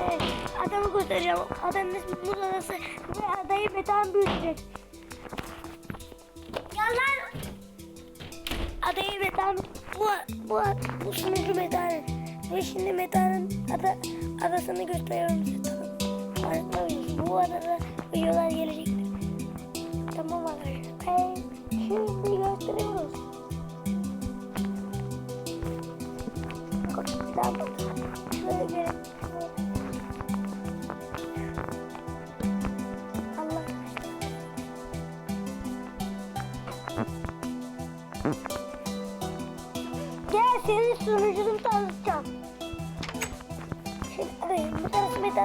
e, adamı göstereceğim. Adamın ismi Muz Adası ve adayı Metehan büyütecek. Yalan. Adayı Metehan bu bu bu sunucu Metehan'ın. Ve şimdi Metehan'ın ada, adasını gösteriyorum size. Mısınız? Bu adada videolar gelecektir. Tamam arkadaşlar. Ee, şimdi gösteriyoruz. Tamam. Şöyle gelin.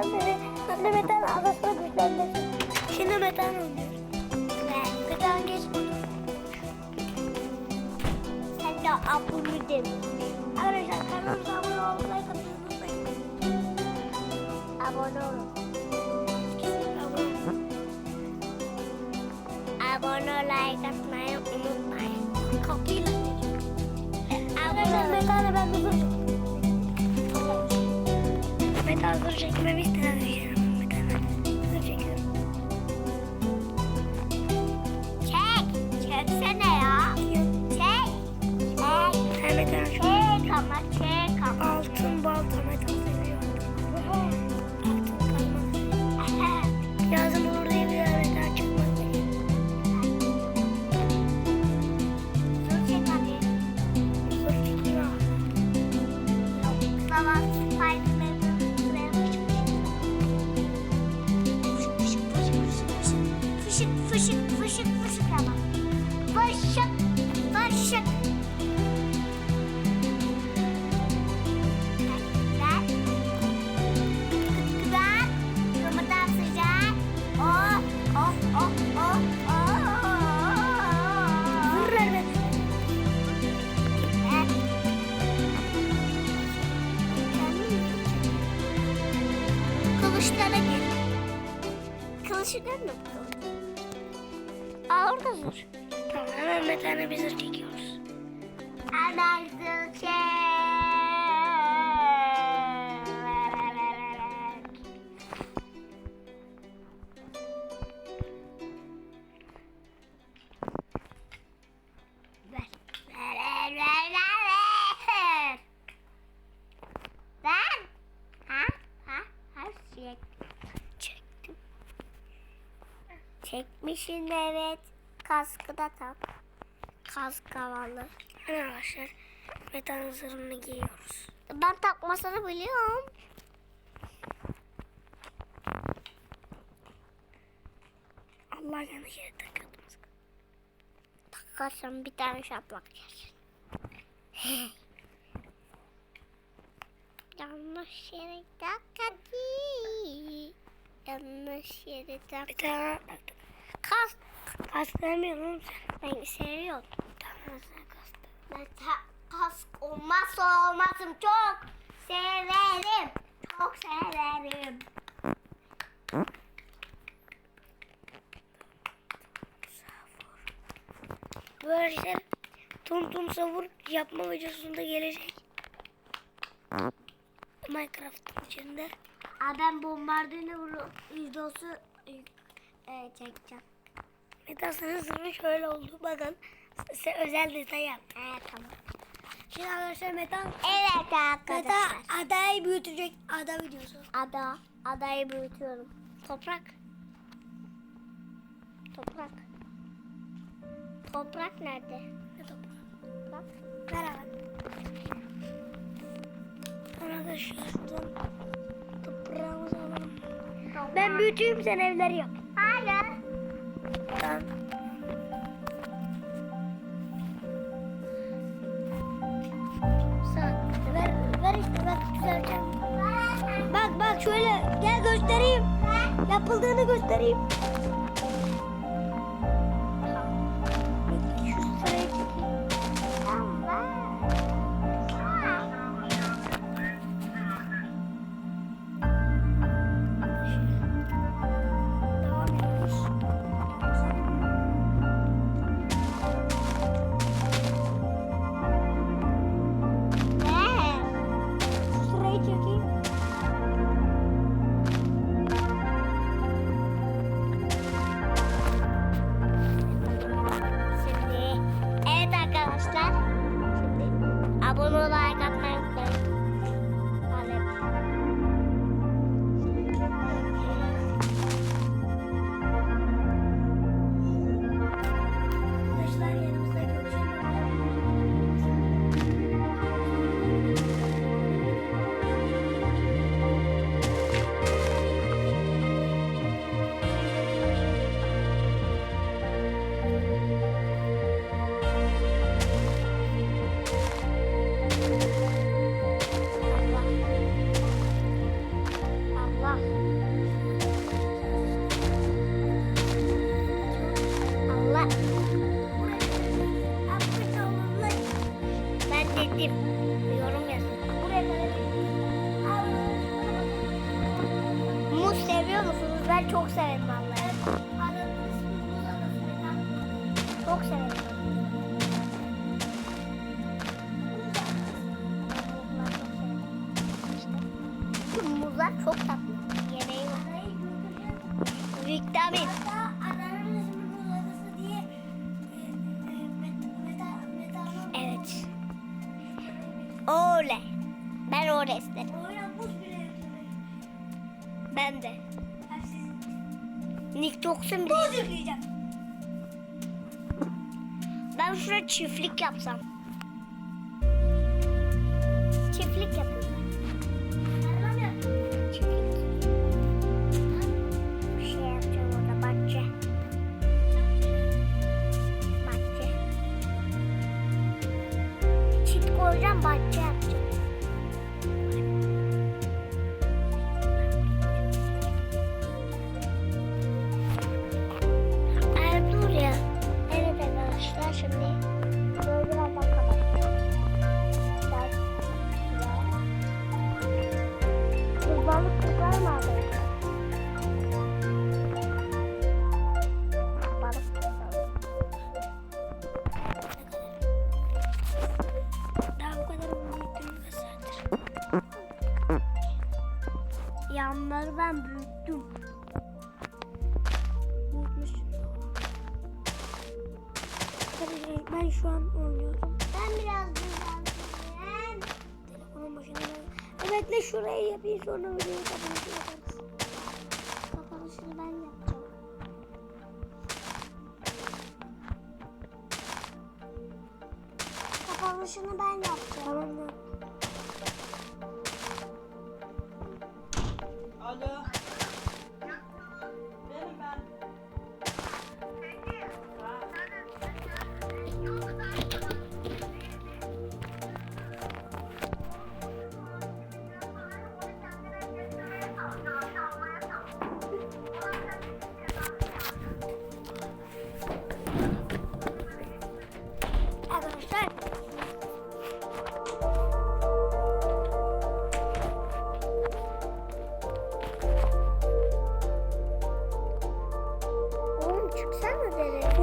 Ben de metal adasına güçlendirdim. Şimdi metal oynuyoruz. Metal geç bunu. Sen de abone de. Arkadaşlar kanalımıza abone olmayı unutmayın. Abone olun. Abone. Abone like atmayı unutmayın. Kapıyla. Arkadaşlar metal ben de Metal hazır çekiyorum. Çek. Çeksene ya. Çek. Çek. Evet. Çek ama çek ama. Altın balta metal seviyorum. Altın kalmaz. Lazım olur diye bir daha metal çıkmaz. Dur çek hadi. Dur Spiderman'ın Kılıçlara gel. Kılıçlar mı bakalım? Aa orada zor. Tamam hemen bir tane bir zır çekiyoruz. Hemen zır Çekmişsin evet. Kaskı da tak. Kask havalı. Arkadaşlar metal zırhını giyiyoruz. Ben takmasını biliyorum. Allah yanlış yere takıyordum. Takarsan bir tane şaplak yersin. Yanlış yere takadi. Yanlış yere tak. Bir tane. Kas demiyorum sen. Ben seviyorum. Tamam sen kas. Ben ta- kask olmazsa olmazım. Çok severim. Çok severim. Bu arkadaşlar Tum Tum Savur yapma videosunda gelecek. Minecraft'ın içinde. Aa, ben bombardını videosu e, çekeceğim. Metasının sırrı şöyle oldu. Bakın size özel detay yap. Evet tamam. Şimdi arkadaşlar Meta Evet arkadaşlar. Meta adayı büyütecek ada videosu. Ada. Adayı büyütüyorum. Toprak. Toprak. Toprak nerede? Ne toprak? Bak. Da şuradan toprağımızı alalım. Ben büyüteyim sen evleri yap. Tamam. Sen ver, ver işte bak düzelteceğim. Bak bak şöyle gel göstereyim. Yapıldığını göstereyim. Şu sırayı gittim. Yorum yazın. Buraya kadar. Muz seviyor musunuz? Ben çok severim vallahi. Çok severim. Muzlar çok tatlı. İsterim. yüklemek. Ben de. Nick Johnson bile. Buz yükleyeceğim. Ben şuraya çiftlik yapsam. Çiftlik. Bir şey. Bahçe. Çit koyacağım. Bahçe Yanları ben büyüttüm. Arkadaşlar ben şu an oynuyorum. Ben biraz düzelteyim. Telefonun başına. Evet ne şurayı yapayım sonra videoyu kapanışı yaparız. Kapanışını ben yapacağım. Kapanışını ben yapacağım. Tamam?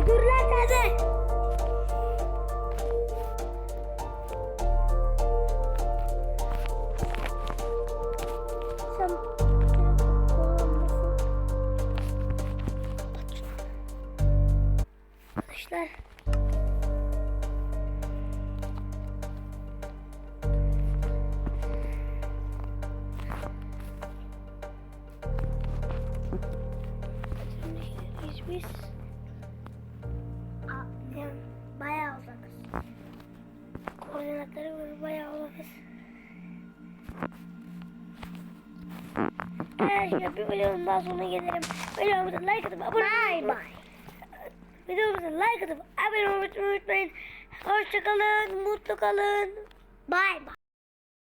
Hadi. Sen Arkadaşlar biz Koordinatları böyle bayağı uzakız. Arkadaşlar bir videonun daha sonuna gelirim. Videomuza like atıp abone olmayı. Bye. Videomuza like atıp abone olmayı unutmayın. Hoşçakalın, mutlu kalın. Bye bye.